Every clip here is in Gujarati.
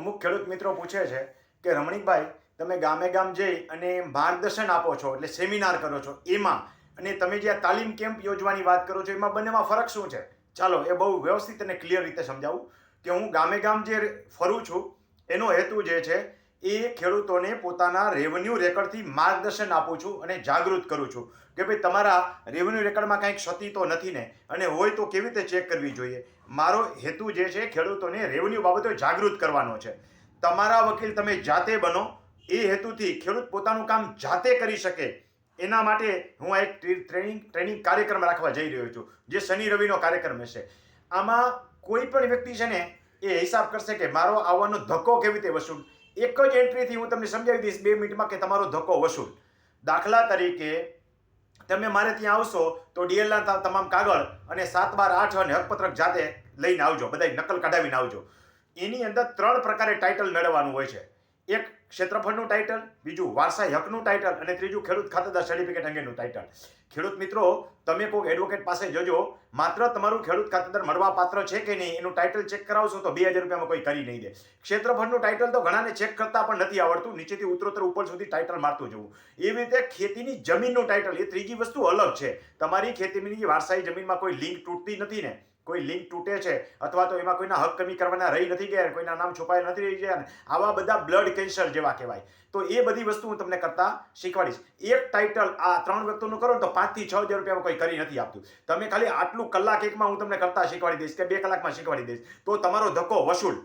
અમુક ખેડૂત મિત્રો પૂછે છે કે, રમણીકભાઈ, તમે ગામે ગામ જઈ અને માર્ગદર્શન આપો છો, એટલે સેમિનાર કરો છો. એમાં, અને તમે જે આ તાલીમ કેમ્પ યોજવાની વાત કરો છો, એમાં બંનેમાં ફરક શું છે? ચાલો, એ બહુ વ્યવસ્થિત અને ક્લિયર રીતે સમજાવું કે હું ગામે ગામ જે ફરું છું, એનો હેતુ જે છે એ ખેડૂતોને પોતાના રેવન્યુ રેકર્ડથી માર્ગદર્શન આપું છું અને જાગૃત કરું છું કે ભાઈ તમારા રેવન્યુ રેકર્ડમાં કાંઈક ક્ષતિ તો નથી ને? અને હોય તો કેવી રીતે ચેક કરવી જોઈએ? મારો હેતુ જે છે ખેડૂતોને રેવન્યુ બાબતે જાગૃત કરવાનો છે. તમારા વકીલ તમે જાતે બનો, એ હેતુથી ખેડૂત પોતાનું કામ જાતે કરી શકે. એના માટે હું આ એક ટ્રેનિંગ ટ્રેનિંગ કાર્યક્રમ રાખવા જઈ રહ્યો છું, જે શનિ રવિનો કાર્યક્રમ હશે. આમાં કોઈ પણ વ્યક્તિ છે ને એ હિસાબ કરશે કે મારો આવવાનો ધક્કો કેવી રીતે વસૂલ? એક જ એન્ટ્રીથી હું તમને સમજાવી દઈશ બે મિનિટમાં કે તમારો ધક્કો વસૂલ. દાખલા તરીકે તમે મારે ત્યાં આવશો તો ડીએલના તમામ કાગળ અને સાત બાર આઠ અને હકપત્રક જાતે લઈને આવજો બધા નકલ કઢાવીને આવજો. એની અંદર ત્રણ પ્રકારે ટાઇટલ મેળવવાનું હોય છે. એક ક્ષેત્રફળનું ટાઇટલ બીજું વારસાઈ હકનું ટાઇટલ અને ત્રીજું ખેડૂત ખાતેદાર સર્ટિફિકેટ અંગેનું ટાઇટલ ખેડૂત મિત્રો, તમે કોઈ એડવોકેટ પાસે જજો. માત્ર તમારું ખેડૂત ખાતેદાર મળવા પાત્ર છે કે નહીં, એનું ટાઇટલ ચેક કરાવશો તો બે હજાર રૂપિયામાં કોઈ કરી નહીં દે. ક્ષેત્રફળનું ટાઇટલ તો ઘણાને ચેક કરતા પણ નથી આવડતું. નીચેથી ઉતરોતર ઉપર સુધી ટાઇટલ મારતું જવું. એવી રીતે ખેતીની જમીનનું ટાઇટલ એ ત્રીજી વસ્તુ અલગ છે. તમારી ખેતીની વારસાઈ જમીનમાં કોઈ લિંક તૂટતી નથી ને. કોઈ લિંક તૂટે છે અથવા તો એમાં કોઈના હક કમી કરવાના રહી નથી ગયા કોઈના નામ છુપાયેલા નથી રહી ગયા આવા બધા બ્લડ કેન્સર જેવા કહેવાય. તો એ બધી વસ્તુ હું તમને કરતા શીખવાડીશ. એક ટાઇટલ આ ત્રણ વ્યક્તિનું કરો ને તો પાંચથી છ હજાર રૂપિયામાં કોઈ કરી નથી આપતું. તમે ખાલી આટલું કલાક એકમાં હું તમને કરતા શીખવાડી દઈશ કે બે કલાકમાં શીખવાડી દઈશ. તો તમારો ધક્કો વસૂલ.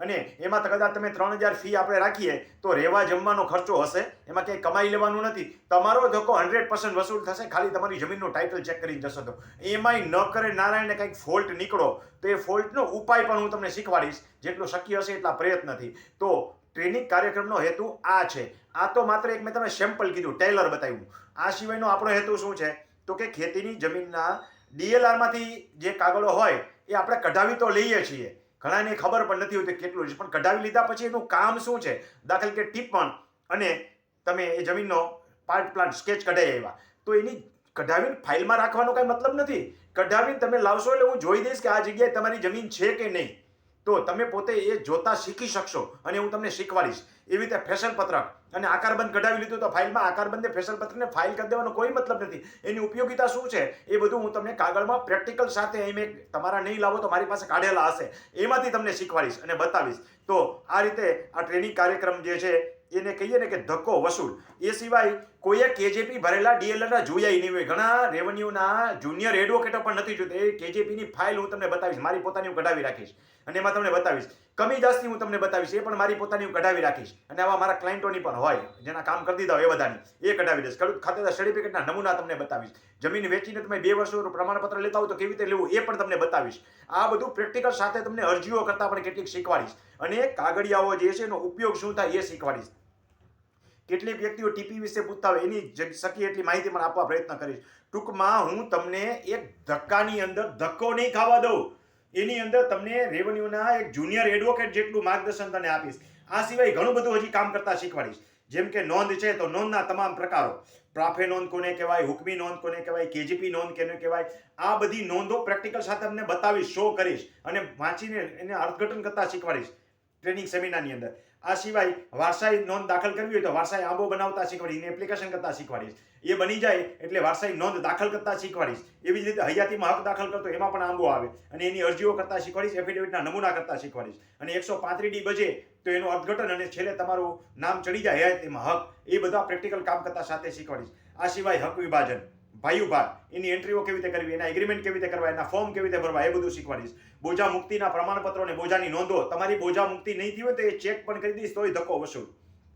અને એમાં કદાચ તમે ત્રણ હજાર ફી આપણે રાખીએ, તો રહેવા જમવાનો ખર્ચો હશે? એમાં ક્યાંય કમાઈ લેવાનું નથી. તમારો ધક્કો હંડ્રેડ પર્સન્ટ વસૂલ થશે, ખાલી તમારી જમીનનું ટાઇટલ ચેક કરીને જશો તો. એમાંય ન કરે નારાયણને કંઈક ફોલ્ટ નીકળો, તો એ ફોલ્ટનો ઉપાય પણ હું તમને શીખવાડીશ, જેટલું શક્ય હશે એટલા પ્રયત્નથી. તો ટ્રેનિંગ કાર્યક્રમનો હેતુ આ છે. આ તો માત્ર એક મેં તમને સેમ્પલ કીધું, ટેલર બતાવ્યું. આ સિવાયનો આપણો હેતુ શું છે? તો કે ખેતીની જમીનના ડીએલઆરમાંથી જે કાગળો હોય, એ આપણે કઢાવી તો લઈએ છીએ. ઘણાને ખબર પણ નથી હોતી કેટલું છે પણ કઢાવી લીધા પછી એનું કામ શું છે? દાખલ કે ટીપણ અને તમે એ જમીનનો પાર્ટ, પ્લાન્ટ સ્કેચ કઢાઈ આવ્યા. તો એની કઢાવીને ફાઇલમાં રાખવાનો કાંઈ મતલબ નથી. કઢાવીને તમે લાવશો એટલે હું જોઈ દઈશ કે આ જગ્યાએ તમારી જમીન છે કે નહીં. તો તમે પોતે એ જોતા શીખી શકશો અને હું તમને શીખવાડીશ. એવી રીતે ફેશન પત્રક અને આકારબંધ કઢાવી લીધું તો ફાઇલમાં આકારબંધે ફેશન પત્રકને ફાઇલ કરી દેવાનો કોઈ મતલબ નથી. એની ઉપયોગિતા શું છે? એ બધું હું તમને કાગળમાં પ્રેક્ટિકલ સાથે અહીં મેં તમારા નહીં લાવો તો મારી પાસે કાઢેલા હશે. એમાંથી તમને શીખવાડીશ અને બતાવીશ. તો આ રીતે આ ટ્રેનિંગ કાર્યક્રમ જે છે એને કહીએ ને કે ધક્કો વસૂલ. એ સિવાય કોઈએ કેજેપી ભરેલા ડીએલઆરના જોયા નહીં હોય. ઘણા રેવન્યુના જુનિયર એડવોકેટો પણ નથી જોતા એ કેજેપીની ફાઇલ હું તમને બતાવીશ. મારી પોતાની હું કઢાવી રાખીશ. અને એમાં તમને બતાવીશ. કમી જાસ્તી હું તમને બતાવીશ. એ પણ મારી પોતાની હું કઢાવી રાખીશ. અને આવા મારા ક્લાયન્ટોની પણ હોય. જેના કામ કરી દીધા હોય એ બધાની. એ કઢાવી દઈશ. ખેડૂત ખાતેદાર સર્ટિફિકેટના નમૂના તમને બતાવીશ. જમીન વેચીને તમે બે વર્ષનું પ્રમાણપત્ર લેતા હો તો કેવી રીતે લેવું? એ પણ તમને બતાવીશ. આ બધું પ્રેક્ટિકલ સાથે તમને અરજીઓ કરતાં પણ કેટલીક શીખવાડીશ. અને કાગળિયાઓ જે છે એનો ઉપયોગ શું થાય એ શીખવાડીશ. કેટલીક વ્યક્તિઓ ટીપી વિશે પૂછતા હોય, એની શકી એટલી માહિતી પણ આપવા પ્રયત્ન કરીશ. ટૂંકમાં હું તમને એક ધક્કાની અંદર ધક્કો નહીં ખાવા દઉં. એની અંદર તમને રેવન્યુના એક જુનિયર એડવોકેટ જેટલું માર્ગદર્શન તને આપીશ. આ સિવાય ઘણું બધું હજી કામ કરતા શીખવાડીશ. જેમ કે નોંધ છે તો નોંધના તમામ પ્રકારો. પ્રાફે નોંધ કોને કહેવાય, હુકમી નોંધ કોને કહેવાય, કેજીપી નોંધ કોને કહેવાય, આ બધી નોંધો પ્રેક્ટિકલ સાથે તમને બતાવીશ શો કરીશ અને વાંચીને એને અર્થઘટન કરતા શીખવાડીશ. ટ્રેનિંગ સેમિનારની અંદર. આ સિવાય વારસાઈ નોંધ દાખલ કરવી હોય તો વારસાઈ આંબો બનાવતા શીખવાડીશ, એને એપ્લિકેશન કરતા શીખવાડીશ. એ બની જાય એટલે વારસાઈ નોંધ દાખલ કરતા શીખવાડીશ. એવી જ રીતે હયાતીમાં હક દાખલ કરતો એમાં પણ આંબો આવે. અને એની અરજીઓ કરતા શીખવાડીશ એફિડેવિટના નમૂના કરતા શીખવાડીશ. અને એકસો પાંત્રીસ ડી બજે તો એનું અર્થઘટન અને છેલ્લે તમારું નામ ચડી જાય, હયાતીમાં હક, એ બધા પ્રેક્ટિકલ કામ કરતા સાથે શીખવાડીશ. આ સિવાય હક વિભાજન. ભાઈ ઊભા એની એન્ટ્રીઓ કેવી રીતે કરવી, એના એગ્રીમેન્ટ કેવી રીતે કરવા, એના ફોર્મ કેવી રીતે ભરવા, એ બધું શીખવાડીશ. બોજા મુક્તિના પ્રમાણપત્રો અને બોજાની નોંધો, તમારી બોજા મુક્તિ નહીં થઈ હોય તો એ ચેક પણ કરી દઈશ, તોય ધક્કો વસૂલ.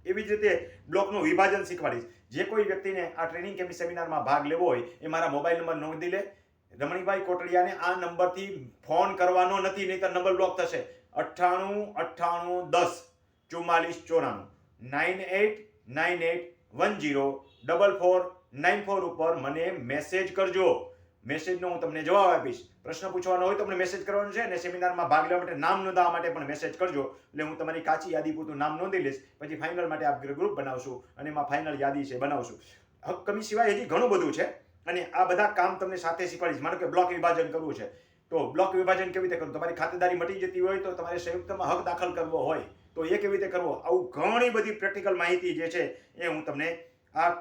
એવી જ રીતે બ્લોકનું વિભાજન શીખવાડીશ. જે કોઈ વ્યક્તિને આ ટ્રેનિંગ કેમ્પ સેમિનારમાં ભાગ લેવો હોય, એ મારા મોબાઈલ નંબર નોંધી લે. રમણીભાઈ કોટડિયાને આ નંબરથી ફોન કરવાનો નથી નહીં તો નંબર બ્લોક થશે. અઠ્ઠાણું અઠ્ઠાણું, દસ, ચુમ્માલીસ, ચોરાણું. Nine eight nine eight one zero double four nine four ઉપર મને મેસેજ કરજો. મેસેજનો હું તમને જવાબ આપીશ. પ્રશ્ન પૂછવાનો હોય તો તમને મેસેજ કરવાનો છે અને સેમિનારમાં ભાગ લેવા માટે નામ નોંધાવવા માટે પણ મેસેજ કરજો. એટલે હું તમારી કાચી યાદી પૂરતું નામ નોંધી લઈશ, પછી ફાઇનલ માટે આપ ગ્રુપ બનાવશું અને એમાં ફાઇનલ યાદી છે બનાવશું. હક કમી સિવાય હજી ઘણું બધું છે અને આ બધા કામ તમને સાથે શીખવાડીશ. માનો કે બ્લોક વિભાજન કરવું છે. તો બ્લોક વિભાજન કેવી રીતે કરવું? તમારી ખાતેદારી મટી જતી હોય તો તમારે સંયુક્તમાં હક દાખલ કરવો હોય તો એ કેવી રીતે કરવો? આવું ઘણી બધી પ્રેક્ટિકલ માહિતી જે છે એ હું તમને આ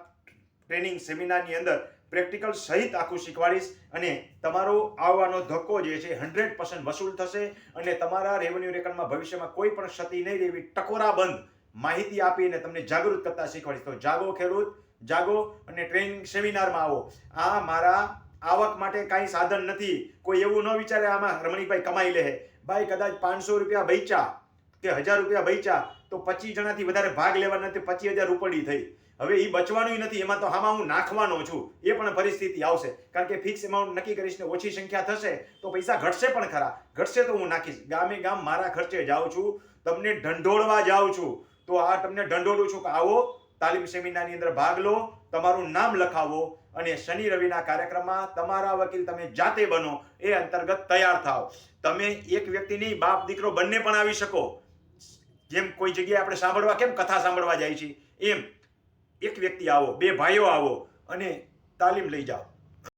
ટ્રેનિંગ સેમિનારની અંદર પ્રેક્ટિકલ સહિત આખું શીખવાડીશ અને તમારો આવવાનો ધક્કો જે છે હંડ્રેડ પર્સન્ટ વસૂલ થશે અને તમારા રેવન્યુ રેકર્ડમાં ભવિષ્યમાં કોઈ પણ ક્ષતિ નહીં રહેવી ટકોરા બંધ માહિતી આપીને તમને જાગૃત કરતા શીખવાડીશ. તો જાગો ખેડૂત, જાગો અને ટ્રેનિંગ સેમિનારમાં આવો. આ મારા આવક માટે કાંઈ સાધન નથી. કોઈ એવું ન વિચારે આમાં રમણીકભાઈ કમાઈ લે. ભાઈ કદાચ પાંચસો રૂપિયા બૈચા કે હજાર રૂપિયા બૈચા તો પચીસ જણાથી વધારે ભાગ લેવાના નથી, પચીસ હજાર રૂપડી થઈ. હવે એ બચવાનું નથી, એમાં તો આમાં હું નાખવાનો છું. એ પણ પરિસ્થિતિ આવશે. કારણ કે ફિક્સ એમાઉન્ટ નક્કી કરીશ ને ઓછી સંખ્યા થશે, તો પૈસા ઘટશે પણ ખરા. ઘટશે તો હું નાખીશ. ગામે ગામ મારા ખર્ચે જાઉં છું, તમને ઢંઢોળવા જાઉં છું. તો આ તમને ઢંઢોળું છું કે આવો, તાલીમ સેમિનારની અંદર ભાગ લો, તમારું નામ લખાવો અને શનિ રવિના કાર્યક્રમમાં તમારા વકીલ તમે જાતે બનો, એ અંતર્ગત તૈયાર થાઓ. તમે એક વ્યક્તિ નહીં, બાપ, દીકરો બંને પણ આવી શકો. જેમ કોઈ જગ્યાએ આપણે સાંભળવા, કેમ કથા સાંભળવા જાય છે? એમ. એક વ્યક્તિ આવો બે ભાઈઓ આવો અને તાલીમ લઈ જાઓ.